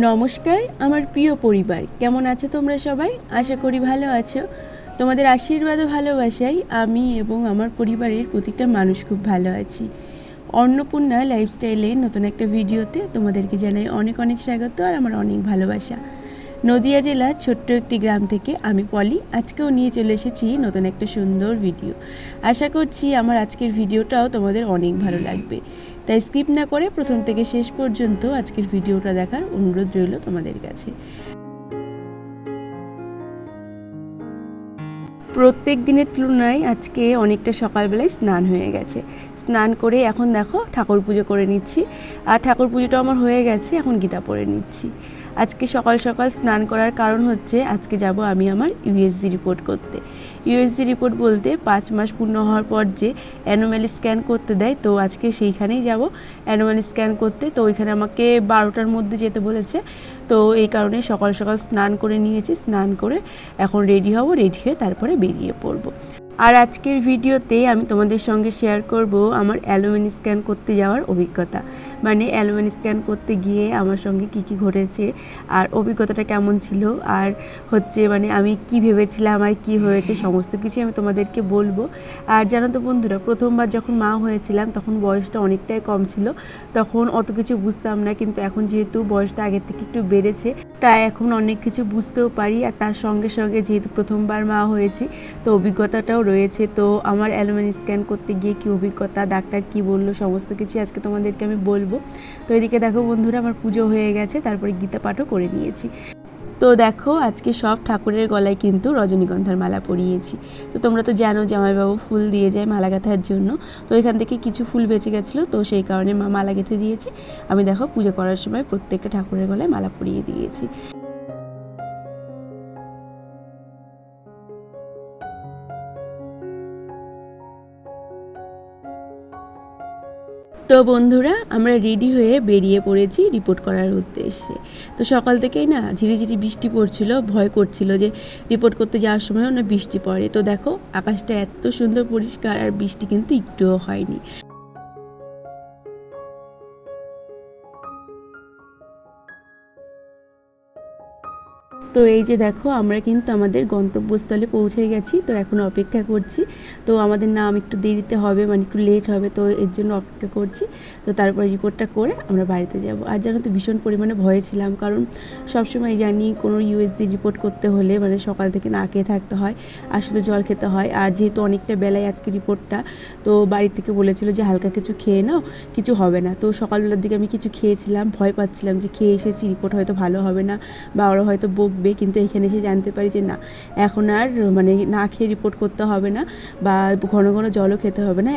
নমস্কার, আমার প্রিয় পরিবার। কেমন আছো তোমরা সবাই? আশা করি ভালো আছো। তোমাদের আশীর্বাদ ও ভালোবাসাই আমি এবং আমার পরিবারের প্রতিটা মানুষ খুব ভালো আছি। অন্নপূর্ণা লাইফস্টাইলে নতুন একটা ভিডিওতে তোমাদেরকে জানাই অনেক অনেক স্বাগত আর আমার অনেক ভালোবাসা। নদিয়া জেলার ছোট্ট একটি গ্রাম থেকে আমি পলি। আজকেও নিয়ে চলে এসেছি নতুন একটা সুন্দর ভিডিও। আশা করছি আমার আজকের ভিডিওটাও তোমাদের অনেক ভালো লাগবে। তাই স্কিপ না করে প্রথম থেকে শেষ পর্যন্ত আজকের ভিডিওটা দেখার অনুরোধ রইল তোমাদের কাছে। প্রত্যেক দিনের তুলনায় আজকে অনেকটা সকালবেলায় স্নান হয়ে গেছে। স্নান করে এখন দেখো ঠাকুর পুজো করে নিচ্ছি। আর ঠাকুর পুজোটা আমার হয়ে গেছে, এখন গীতা পড়ে নিচ্ছি। আজকে সকাল সকাল স্নান করার কারণ হচ্ছে আজকে যাব আমি আমার ইউএসজি রিপোর্ট করতে। ইউএসজি রিপোর্ট বলতে পাঁচ মাস পূর্ণ হওয়ার পর যে অ্যানোম্যালি স্ক্যান করতে দেয়, তো আজকে সেইখানেই যাব। অ্যানোম্যালি স্ক্যান করতে, তো ওইখানে আমাকে বারোটার মধ্যে যেতে বলেছে। তো এই কারণে সকাল সকাল স্নান করে নিয়েছি। স্নান করে এখন রেডি হব রেডি হয়ে তারপরে বেরিয়ে পড়ব। আর আজকের ভিডিওতে আমি তোমাদের সঙ্গে শেয়ার করব আমার অ্যালোমেনি স্ক্যান করতে যাওয়ার অভিজ্ঞতা। মানে অ্যালোমেনি স্ক্যান করতে গিয়ে আমার সঙ্গে কি কি ঘটেছে, আর অভিজ্ঞতাটা কেমন ছিল, আর হচ্ছে মানে আমি কি ভেবেছিলাম, আর কি হয়েছে, সমস্ত কিছু আমি তোমাদেরকে বলব। আর জানো তো বন্ধুরা, প্রথমবার যখন মা হয়েছিলাম, তখন বয়সটা অনেকটাই কম ছিল, তখন অত কিছু বুঝতাম না, কিন্তু এখন যেহেতু বয়সটা আগের থেকে একটু বেড়েছে তাই এখন অনেক কিছু বুঝতেও পারি আর তার সঙ্গে সঙ্গে যেহেতু প্রথমবার মা হয়েছি, তো অভিজ্ঞতাটাও রয়েছে। তো আমার অ্যালোমেন স্ক্যান করতে গিয়ে কি অভিজ্ঞতা, ডাক্তার কি বলল, সমস্ত কিছু আজকে তোমাদেরকে আমি বলব। তো এদিকে দেখো বন্ধুরা, আমার পুজো হয়ে গেছে, তারপরে গীতা পাঠও করে নিয়েছি। তো দেখো, আজকে সব ঠাকুরের গলায় কিন্তু রজনীগন্ধার মালা পরিয়েছি। তো তোমরা তো জানো জামাইবাবু ফুল দিয়ে যায় মালা গাঁথার জন্য। তো এখান থেকে কিছু ফুল বেঁচে গেছিল, তো সেই কারণে মা মালা গেঁথে দিয়েছে। আমি দেখো, পুজো করার সময় প্রত্যেকটা ঠাকুরের গলায় মালা পরিয়ে দিয়েছি। তো বন্ধুরা, আমরা রেডি হয়ে বেরিয়ে পড়েছি রিপোর্ট করার উদ্দেশ্যে। তো সকাল থেকেই না ঝিরিঝিরি বৃষ্টি পড়ছিল, ভয় করছিল যে রিপোর্ট করতে যাওয়ার সময় না বৃষ্টি পড়ে। তো দেখো, আকাশটা এত সুন্দর পরিষ্কার আর বৃষ্টি কিন্তু একটুও হয়নি। তো এই যে দেখো, আমরা কিন্তু আমাদের গন্তব্যস্থলে পৌঁছে গেছি, তো এখন অপেক্ষা করছি। তো আমাদের নাম একটু দেরিতে হবে মানে একটু লেট হবে, তো এর জন্য অপেক্ষা করছি। তো তারপর রিপোর্টটা করে আমরা বাড়িতে যাব। আর জানো তো, ভীষণ পরিমাণে ভয়ে ছিলাম, কারণ সবসময় জানি কোনো ইউএসজি রিপোর্ট করতে হলে মানে সকাল থেকে না খেয়ে থাকতে হয়, আর শুধু জল খেতে হয়। আর যেহেতু অনেকটা বেলায় আজকে রিপোর্টটা তো বাড়ি থেকে বলেছিল যে হালকা কিছু খেয়ে নাও, কিছু হবে না। তো সকালবেলার দিকে আমি কিছু খেয়েছিলাম, ভয় পাচ্ছিলাম যে খেয়ে এসেছি রিপোর্ট হয়তো ভালো হবে না, বা ওরা হয়তো বকবে কিন্তু এখানে এসে জানতে পারি যে না, এখন আর মানে না খেয়ে রিপোর্ট করতে হবে না বা ঘন ঘন জলও খেতে হবে না।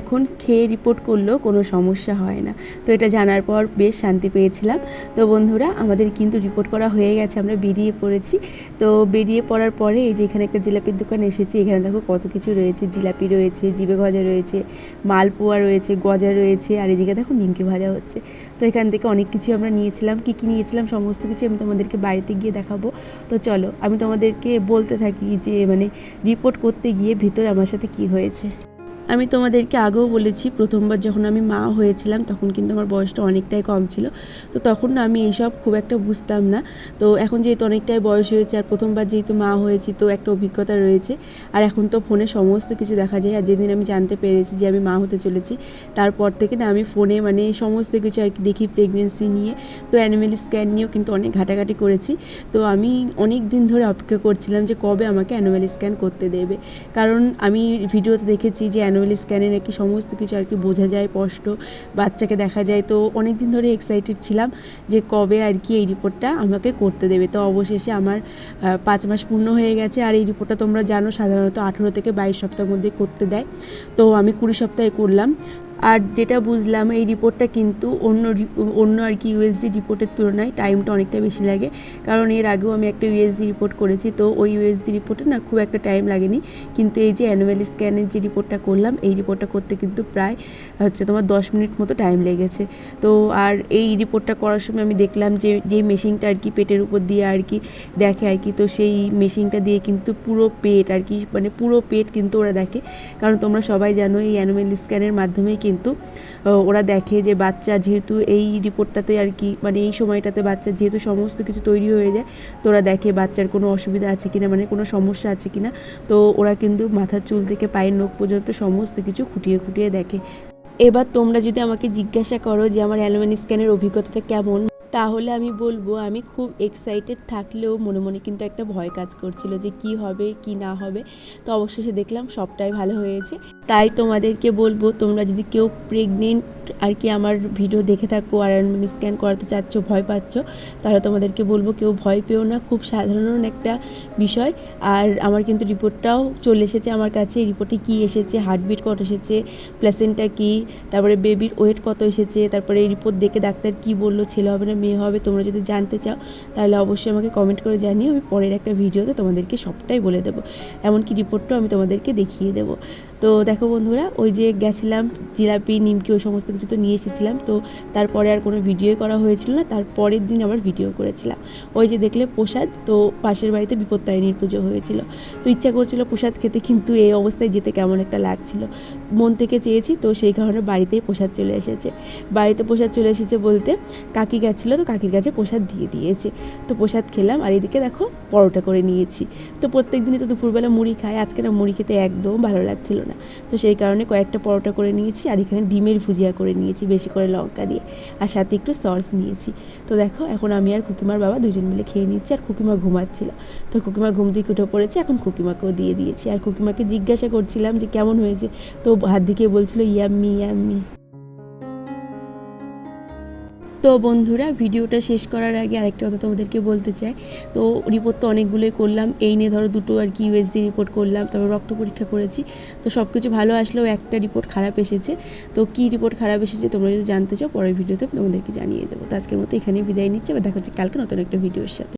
এখন খেয়ে রিপোর্ট করলেও কোনো সমস্যা হয় না। তো এটা জানার পর বেশ শান্তি পেয়েছিলাম। তো বন্ধুরা, আমাদের কিন্তু রিপোর্ট করা হয়ে গেছে, আমরা বেরিয়ে পড়েছি। তো বেরিয়ে পড়ার পরে এই যে এখানে একটা জিলাপির দোকান এসেছি, এখানে দেখো কত কিছু রয়েছে। জিলাপি রয়েছে, জিবে গজা রয়েছে, মালপোয়া রয়েছে, গজা রয়েছে, আর এদিকে দেখো নিমকি ভাজা হচ্ছে। তো এখান থেকে অনেক কিছু আমরা নিয়েছিলাম, কী কী নিয়েছিলাম, সমস্ত কিছু আমি তোমাদেরকে বাড়িতে গিয়ে দেখাবো। তো চলো, আমি তোমাদেরকে বলতে থাকি যে মানে রিপোর্ট করতে গিয়ে ভিতরে আমার সাথে কি হয়েছে। আমি তোমাদেরকে আগেও বলেছি, প্রথমবার যখন আমি মা হয়েছিলাম তখন কিন্তু আমার বয়সটা অনেকটাই কম ছিল। তো তখন না আমি এইসব খুব একটা বুঝতাম না। তো এখন যেহেতু অনেকটাই বয়স হয়েছে আর প্রথমবার যেহেতু মা হয়েছি তো একটা অভিজ্ঞতা রয়েছে। আর এখন তো ফোনে সমস্ত কিছু দেখা যায়। আর যেদিন আমি জানতে পেরেছি যে আমি মা হতে চলেছি, তারপর থেকে না আমি ফোনে মানে সমস্ত কিছু আর কি দেখি প্রেগনেন্সি নিয়ে। তো অ্যানিমেল স্ক্যান নিয়েও কিন্তু অনেক ঘাটাঘাটি করেছি। তো আমি অনেক দিন ধরে অপেক্ষা করছিলাম যে কবে আমাকে অ্যানুয়াল স্ক্যান করতে দেবে। কারণ আমি ভিডিওতে দেখেছি যে অ্যানুয়াল স্ক্যানে নাকি সমস্ত কিছু আর কি বোঝা যায়, স্পষ্ট। বাচ্চাকে দেখা যায়, তো অনেক দিন ধরে এক্সাইটেড ছিলাম যে কবে আর কি এই রিপোর্টটা আমাকে করতে দেবে। তো অবশেষে আমার পাঁচ মাস পূর্ণ হয়ে গেছে আর এই রিপোর্টটা তোমরা জানো সাধারণত আঠেরো থেকে বাইশ সপ্তাহের মধ্যে করতে দেয়। তো আমি কুড়ি সপ্তাহে করলাম। আর যেটা বুঝলাম, এই রিপোর্টটা কিন্তু অন্য অন্য আর কি ইউএসজি রিপোর্টের তুলনায় টাইমটা অনেকটা বেশি লাগে। কারণ এর আগেও আমি একটা ইউএসজি রিপোর্ট করেছি, তো ওই ইউএসজি রিপোর্টে না খুব একটা টাইম লাগেনি। কিন্তু এই যে অ্যানুয়াল স্ক্যানের যে রিপোর্টটা করলাম, এই রিপোর্টটা করতে কিন্তু প্রায় হচ্ছে তোমার দশ মিনিট মতো টাইম লেগেছে। তো আর এই রিপোর্টটা করার সময় আমি দেখলাম যে যে মেশিনটা আর কি পেটের উপর দিয়ে আর কি দেখে আর কি, তো সেই মেশিনটা দিয়ে কিন্তু পুরো পেট আর কি মানে পুরো পেট কিন্তু ওরা দেখে। কারণ তোমরা সবাই জানো, এই অ্যানুয়াল স্ক্যানের মাধ্যমেই কিন্তু ওরা দেখে যে বাচ্চা যেহেতু এই রিপোর্টটাতে আর কি মানে এই সময়টাতে বাচ্চা যেহেতু সমস্ত কিছু তৈরি হয়ে যায়, তো ওরা দেখে বাচ্চার কোনো অসুবিধা আছে কিনা মানে কোনো সমস্যা আছে কিনা, তো ওরা কিন্তু মাথার চুল থেকে পায়ের নখ পর্যন্ত সমস্ত কিছু খুঁটিয়ে খুঁটিয়ে দেখে। এবার তোমরা যদি আমাকে জিজ্ঞাসা করো যে আমার অ্যালোমেন স্ক্যানের অভিজ্ঞতাটা কেমন, তাহলে আমি বলব আমি খুব এক্সাইটেড থাকলেও মনে মনে কিন্তু একটা ভয় কাজ করছিল যে কি হবে, কি না হবে, তো অবশেষে দেখলাম সবটাই ভালো হয়েছে। তাই তোমাদেরকে বলব, তোমরা যদি কেউ প্রেগনেন্ট আর কি আমার ভিডিও দেখে থাকো আর মানে স্ক্যান করাতে চাচ্ছ, ভয় পাচ্ছ, তাহলে তোমাদেরকে বলব কেউ ভয় পেও না, খুব সাধারণ একটা বিষয়। আর আমার কিন্তু রিপোর্টটাও চলে এসেছে আমার কাছে রিপোর্টে কি এসেছে হার্টবিট কত এসেছে প্লেসেন্টা কি, তারপরে বেবির ওয়েট কত এসেছে, তারপরে এই রিপোর্ট দেখে ডাক্তার কি বলল, ছেলে হবে না, মেয়ে হবে, তোমরা যদি জানতে চাও, তাহলে অবশ্যই আমাকে কমেন্ট করে জানিও, আমি পরের একটা ভিডিওতে তোমাদেরকে সবটাই বলে দেবো। এমনকি রিপোর্টটাও আমি তোমাদেরকে দেখিয়ে দেবো। তো দেখো বন্ধুরা, ওই যে গেছিলাম জিলাপি, নিমকি ওই সমস্ত কিছু তো নিয়ে এসেছিলাম। তো তারপরে আর কোনো ভিডিও করা হয়েছিল না তার পরের দিন আবার ভিডিও করেছিলাম। ওই যে দেখলে প্রসাদ, তো পাশের বাড়িতে বিপত্তারিণীর পুজো হয়েছিল। তো ইচ্ছা করছিল প্রসাদ খেতে, কিন্তু এই অবস্থায় যেতে কেমন একটা লাগছিল। মন থেকে চেয়েছি, তো সেই কারণে বাড়িতেই প্রসাদ চলে এসেছে। বাড়িতে প্রসাদ চলে এসেছে বলতে কাকি গেছিল, তো কাকির কাছে প্রসাদ দিয়ে দিয়েছে। তো প্রসাদ খেলাম, আর এদিকে দেখো পরোটা করে নিয়েছি। তো প্রত্যেক দিনই তো দুপুরবেলা মুড়ি খাই আজকে না মুড়ি খেতে একদম ভালো লাগছিল না। তো সেই কারণে কয়েকটা পরোটা করে নিয়েছি আর এখানে ডিমের ভুজিয়া করে নিয়েছি, বেশি করে লঙ্কা দিয়ে। আর সাথে একটু সস নিয়েছি। তো দেখো, এখন আমি আর কুকিমার বাবা দুজন মিলে খেয়ে নিচ্ছি আর কুকিমা ঘুমাচ্ছিল। তো কুকিমা ঘুম থেকে উঠে পড়েছে, এখন কুকিমাকেও দিয়ে দিয়েছি। আর কুকিমাকে জিজ্ঞাসা করছিলাম যে কেমন হয়েছে? তো হাত দিকে বলছিল, ইয়াম্মি ইয়াম্মি। তো বন্ধুরা, ভিডিওটা শেষ করার আগে আরেকটা কথা তোমাদেরকে বলতে চাই। তো রিপোর্ট তো অনেকগুলোই করলাম, এই নিয়ে ধরো দুটো আর কি ইউএসজি রিপোর্ট করলাম, তারপর রক্ত পরীক্ষা করেছি। তো সব কিছু ভালো আসলেও একটা রিপোর্ট খারাপ এসেছে। তো কি রিপোর্ট খারাপ এসেছে তোমরা যদি জানতে চাও, পরের ভিডিওতে তোমাদেরকে জানিয়ে দেবো। তো আজকের মতো এখানেই বিদায় নিচ্ছে, আবার দেখা হচ্ছে কালকে নতুন একটা ভিডিওর সাথে।